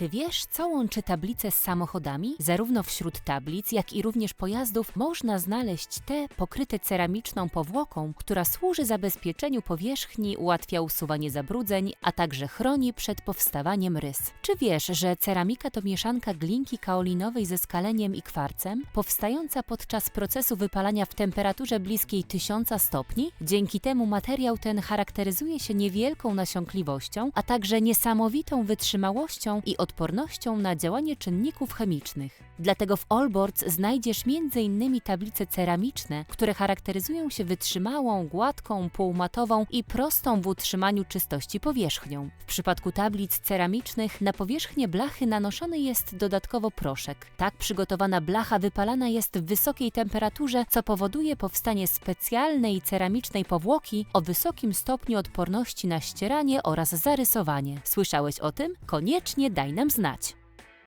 Czy wiesz, co łączy tablice z samochodami? Zarówno wśród tablic, jak i również pojazdów można znaleźć te pokryte ceramiczną powłoką, która służy zabezpieczeniu powierzchni, ułatwia usuwanie zabrudzeń, a także chroni przed powstawaniem rys. Czy wiesz, że ceramika to mieszanka glinki kaolinowej ze skaleniem i kwarcem, powstająca podczas procesu wypalania w temperaturze bliskiej 1000 stopni? Dzięki temu materiał ten charakteryzuje się niewielką nasiąkliwością, a także niesamowitą wytrzymałością i odpornością na działanie czynników chemicznych. Dlatego w Allboards znajdziesz m.in. tablice ceramiczne, które charakteryzują się wytrzymałą, gładką, półmatową i prostą w utrzymaniu czystości powierzchnią. W przypadku tablic ceramicznych na powierzchnię blachy nanoszony jest dodatkowo proszek. Tak przygotowana blacha wypalana jest w wysokiej temperaturze, co powoduje powstanie specjalnej ceramicznej powłoki o wysokim stopniu odporności na ścieranie oraz zarysowanie. Słyszałeś o tym? Koniecznie daj nam znać.